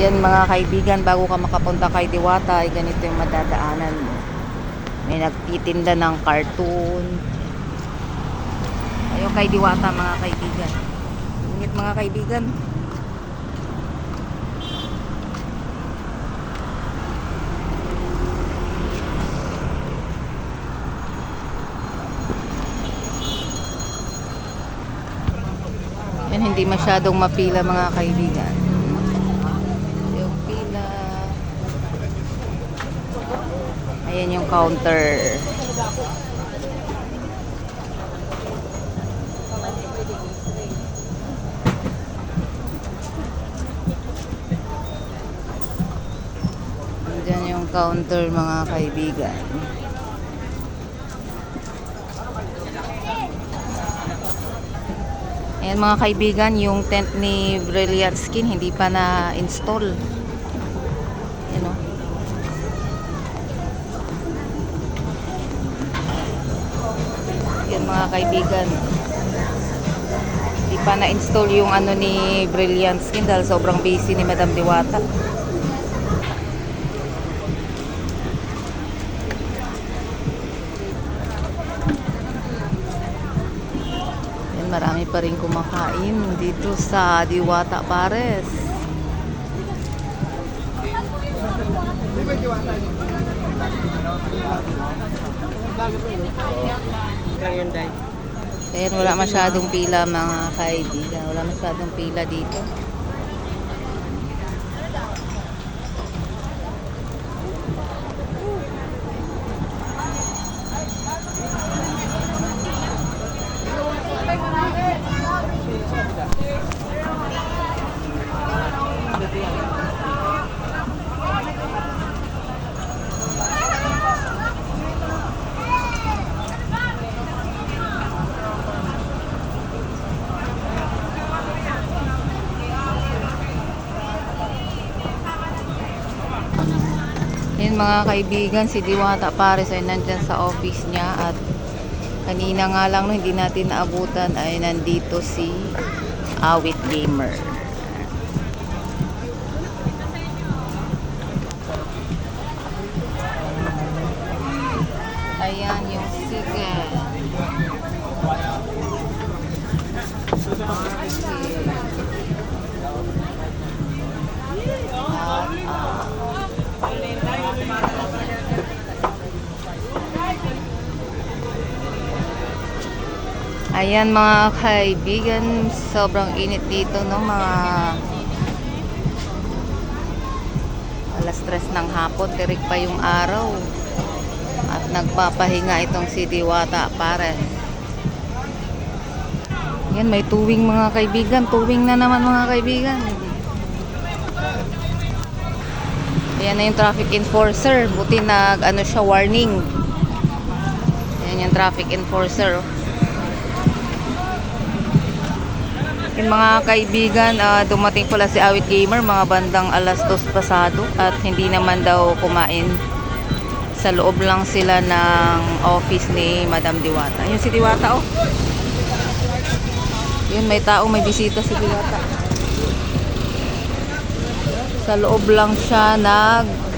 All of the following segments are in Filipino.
Yan mga kaibigan, bago ka makapunta kay Diwata, ay ganito yung madadaanan mo. May nagtitinda ng cartoon. Ayun kay Diwata mga kaibigan. Ingat mga kaibigan. Yan, hindi masyadong mapila mga kaibigan. Yung pila. Ayan yung counter. Diyan yung counter mga kaibigan. Ayan mga kaibigan, yung tent ni Brilliant Skin hindi pa na-install. Kaibigan. Hindi pa na-install yung ano ni Brilliant Skin dahil sobrang busy ni Madam Diwata. Yan, marami pa rin kumakain dito sa Diwata Pares. Ayan, wala masyadong pila mga kaibigan. Wala masyadong pila dito. Yan mga kaibigan, si Diwata Pares ay nandyan sa office niya at kanina nga lang no, hindi natin naabutan ay nandito si Awit Gamer. Ayan mga kaibigan, sobrang init dito no mga alas tres ng hapon, tirik pa yung araw. At nagpapahinga itong si Diwata pare. Yan, may tuwing mga kaibigan. Tuwing na naman mga kaibigan. Ayan na yung traffic enforcer. Buti nag ano siya warning. Ayan yung traffic enforcer. oh. Yung mga kaibigan, ah, dumating pala si Awit Gamer mga bandang alas dos pasado at hindi naman daw kumain. Sa loob lang sila ng office ni Madam Diwata. Yun si Diwata oh. Yun may tao, may bisita si Diwata. Sa loob lang siya nag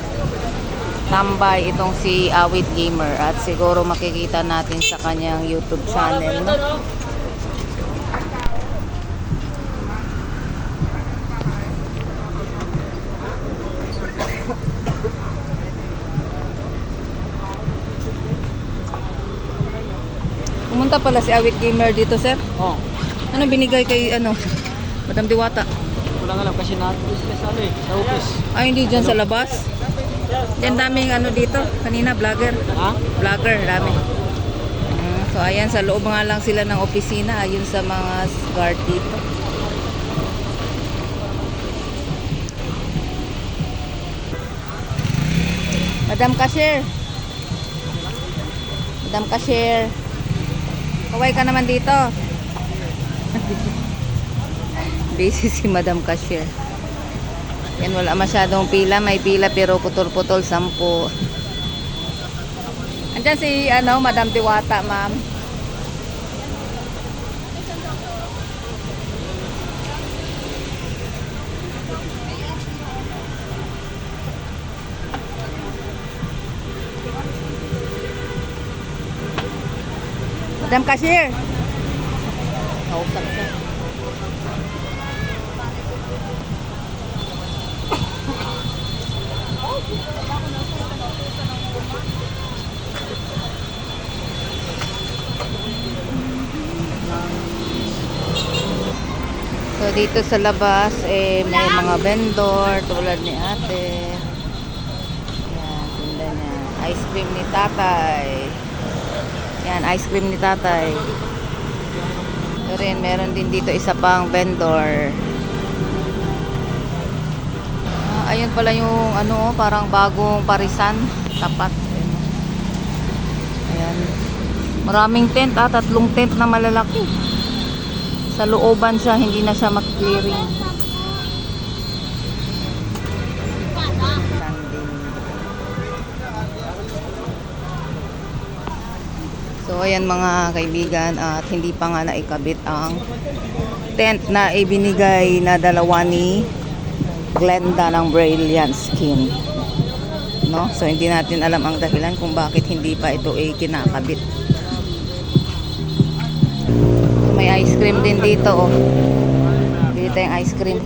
tambay itong si Awit Gamer at siguro makikita natin sa kanyang YouTube channel. No? Pumunta pala si Awit Gamer dito, sir. Oh, Ano binigay kay ano? Madam Diwata. wala nga lang kasi natin sa ano eh, sa office. Ay, hindi dyan sa labas. Yan daming ano dito. Kanina, vlogger. Ha? Vlogger, dami. Ah, so, ayan, sa loob nga lang sila ng opisina. Ayun sa mga guard dito. Madam Cashier. Madam Cashier. Kaway ka naman dito. Busy si Madam Cashier. Yan, wala masyadong pila. May pila pero putol-putol, sampu. Andyan si, ano, Madam Diwata, ma'am. Madam Cashier. Kausap siya. So dito sa labas eh may mga vendor tulad ni ate. Yan, tinda niya. Ice cream ni tatay. Yan, ice cream ni tatay. Ito rin, meron din dito isa pang vendor. Ah, ayun pala yung ano, parang bagong parisan. Tapat. Ayan. Maraming tent ah, tatlong tent na malalaki. Sa looban siya, hindi na siya makiklearing. So ayan mga kaibigan at hindi pa nga naikabit ang tent na ibinigay na dalawa ni Glenda ng Brilliant Skin. No? So hindi natin alam ang dahilan kung bakit hindi pa ito ay kinakabit. May ice cream din dito oh. Dito yung ice cream.